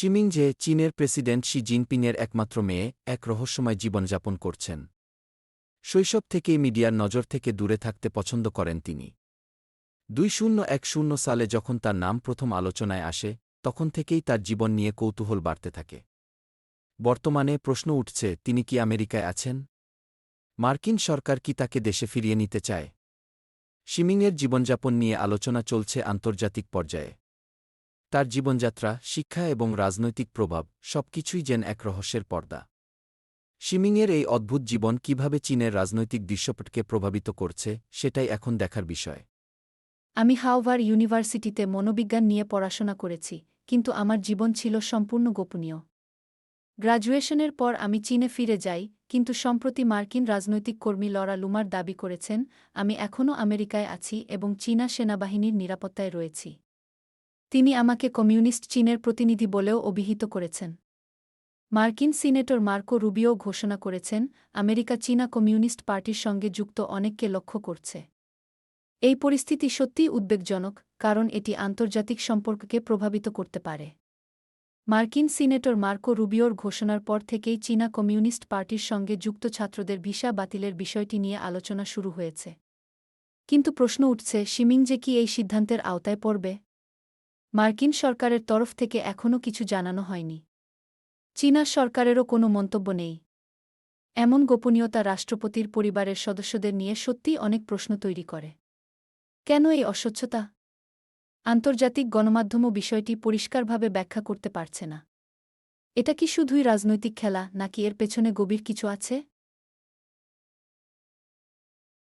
শিমিং যে চীনের president Xi জিনপিংয়ের একমাত্র মেয়ে, এক রহস্যময় জীবনযাপন করছেন। শৈশব থেকেই মিডিয়ার নজর থেকে দূরে থাকতে পছন্দ করেন তিনি। দুই শূন্য এক শূন্য সালে যখন তার নাম প্রথম আলোচনায় আসে, তখন থেকেই তার জীবন নিয়ে কৌতূহল বাড়তে থাকে। বর্তমানে প্রশ্ন উঠছে, তিনি কি আমেরিকায় আছেন? মার্কিন সরকার কি তাকে দেশে ফিরিয়ে নিতে চায়? শিমিংয়ের জীবনযাপন নিয়ে আলোচনা চলছে আন্তর্জাতিক পর্যায়ে। তার জীবনযাত্রা, শিক্ষা এবং রাজনৈতিক প্রভাব সবকিছুই যেন এক রহস্যের পর্দা। শিমিংয়ের এই অদ্ভুত জীবন কীভাবে চীনের রাজনৈতিক দৃশ্যপটকে প্রভাবিত করছে, সেটাই এখন দেখার বিষয়। আমি হাওভার ইউনিভার্সিটিতে মনোবিজ্ঞান নিয়ে পড়াশোনা করেছি, কিন্তু আমার জীবন ছিল সম্পূর্ণ গোপনীয়। গ্রাজুয়েশনের পর আমি চীনে ফিরে যাই, কিন্তু সম্প্রতি মার্কিন রাজনৈতিক কর্মী লরা লুমার দাবি করেছেন, আমি এখনও আমেরিকায় আছি এবং চীনা সেনাবাহিনীর নিরাপত্তায় রয়েছি। তিনি আমাকে কমিউনিস্ট চীনের প্রতিনিধি বলেও অভিহিত করেছেন। মার্কিন সিনেটর মার্কো রুবিও ঘোষণা করেছেন, আমেরিকা চীনা কমিউনিস্ট পার্টির সঙ্গে যুক্ত অনেককে লক্ষ্য করছে। এই পরিস্থিতি সত্যিই উদ্বেগজনক, কারণ এটি আন্তর্জাতিক সম্পর্ককে প্রভাবিত করতে পারে। মার্কিন সিনেটর মার্কো রুবিওর ঘোষণার পর থেকেই চীনা কমিউনিস্ট পার্টির সঙ্গে যুক্ত ছাত্রদের ভিসা বাতিলের বিষয়টি নিয়ে আলোচনা শুরু হয়েছে। কিন্তু প্রশ্ন উঠছে শিমিং যে কি এই সিদ্ধান্তের আওতায় পড়বে? মার্কিন সরকারের তরফ থেকে এখনও কিছু জানানো হয়নি। চীনা সরকারেরও কোনো মন্তব্য নেই। এমন গোপনীয়তা রাষ্ট্রপতির পরিবারের সদস্যদের নিয়ে সত্যিই অনেক প্রশ্ন তৈরি করে। কেন এই অস্বচ্ছতা? আন্তর্জাতিক গণমাধ্যমও বিষয়টি পরিষ্কারভাবে ব্যাখ্যা করতে পারছে না। এটা কি শুধুই রাজনৈতিক খেলা, নাকি এর পেছনে গভীর কিছু আছে?